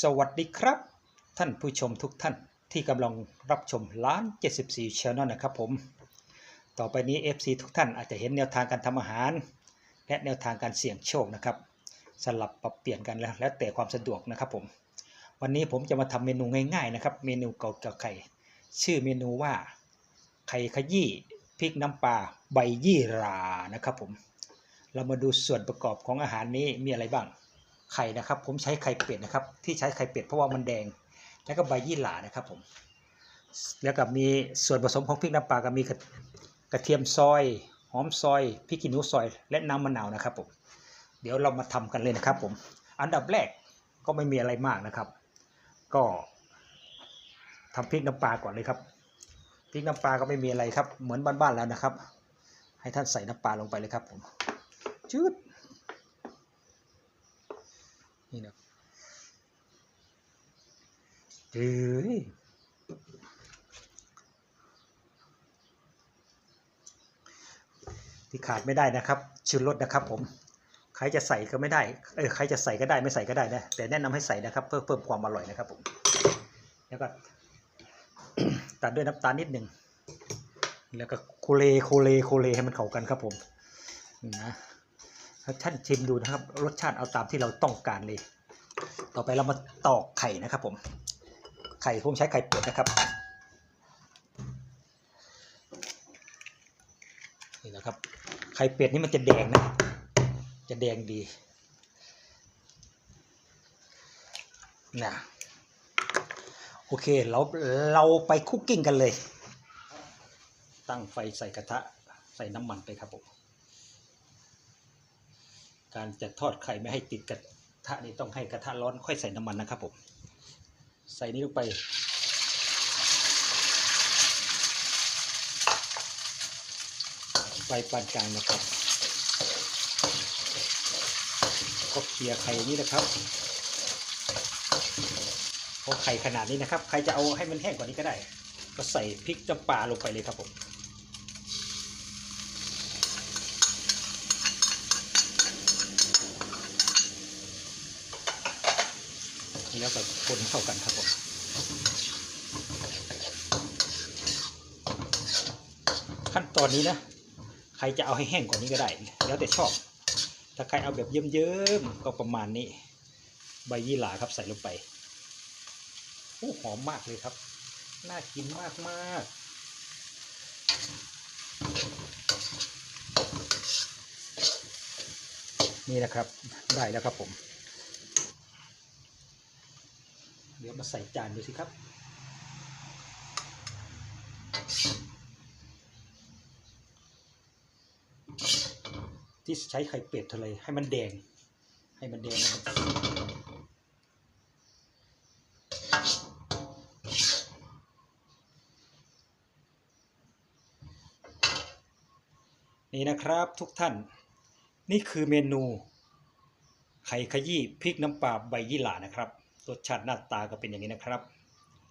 สวัสดีครับ ท่านผู้ชมทุกท่านที่กำลังรับชมล้าน74 Channel นะครับผม ต่อไปนี้ FC ทุกท่านอาจจะเห็นแนวทางการทำอาหาร และแนวทางการเสี่ยงโชคนะครับ สลับปรับเปลี่ยนกันแล้วแล้วแต่ความสะดวกนะครับผม วันนี้ผมจะมาทำเมนูง่ายๆนะครับ เมนูเกาเกาไข่ ชื่อเมนูว่าไข่ขยี้พริกน้ำปลาใบยี่รานะครับผม เรามาดูส่วนประกอบของอาหารนี้มีอะไรบ้าง ไข่นะครับ ผมใช้ไข่เป็ดนะครับ ที่ใช้ไข่เป็ดเพราะว่ามันแดง แล้วก็ใบยี่หร่านะครับผม แล้วก็มีส่วนผสมของพริกน้ำปลาก็มีกระกระเทียมซอยหอมซอยพริกขี้หนูซอย และน้ำมะนาวนะครับผมเดี๋ยวเรามาทำกันเลยนะครับ ผม อันดับแรกก็ไม่มีอะไรมากนะครับ ก็ทำพริกน้ำปลาก่อนเลยครับพริกน้ำปลาก็ไม่มีอะไรครับ เหมือนบ้านๆแล้วนะครับ ให้ท่านใส่น้ำปลาลงไปเลยครับผมชืด นี่นะเฮ้ยที่ขาดไม่ได้นะครับชูรสนะครับผมใครจะใส่ก็ไม่ได้เออใครจะใส่ก็ได้ไม่ใส่ก็ได้นะแต่แนะนำให้ใส่นะครับ เพื่อเพิ่มความอร่อยนะครับผมแล้วก็ตัดด้วยน้ำตาลนิดหนึ่งแล้วก็โคเลโคเลโคเลให้มันเข้ากันครับผมนี่นะ ถ้าท่านชิมดูนะครับ รสชาติเอาตามที่เราต้องการเลย ต่อไปเรามาตอกไข่นะครับผม ไข่ผมใช้ไข่เป็ดนะครับ นี่นะครับ ไข่เป็ดนี่มันจะแดงนะ จะแดงดีนะโอเคเราเราไปคุกกิ้งกันเลย ตั้งไฟใส่กระทะใส่น้ำมันไปครับผม การจะทอดไข่ไม่ให้ติดกระทะนี่ต้องให้กระทะร้อนค่อยใส่น้ำมันนะครับผมใส่นี้ลงไปไฟปานกลางนะครับก็เคลียร์ไข่นี้นะครับพอไข่ขนาดนี้นะครับ ใครจะเอาให้มันแห้งกว่านี้ก็ได้ ก็ใส่พริกน้ำปาลงไปเลยครับผม แล้วก็คนเข้ากันครับผมขั้นตอนนี้นะ ใครจะเอาให้แห้งกว่านี้ก็ได้ แล้วแต่ชอบ ถ้าใครเอาแบบเยิ้มๆก็ประมาณนี้ ใบยี่หร่าครับใส่ลงไปโอ้หอมมากเลยครับ น่ากินมากมากๆนี่นะครับ ได้แล้วครับผม เดี๋ยวมาใส่จานดูสิครับ ที่ใช้ไข่เป็ดทะเลให้มันแดง ให้มันแดงนนี่นะครับทุกท่าน นี่คือเมนูไข่ขยี้พริกน้ำปลาใบยี่หร่านะครับ รสชาติหน้าตาก็เป็นอย่างนี้นะครับ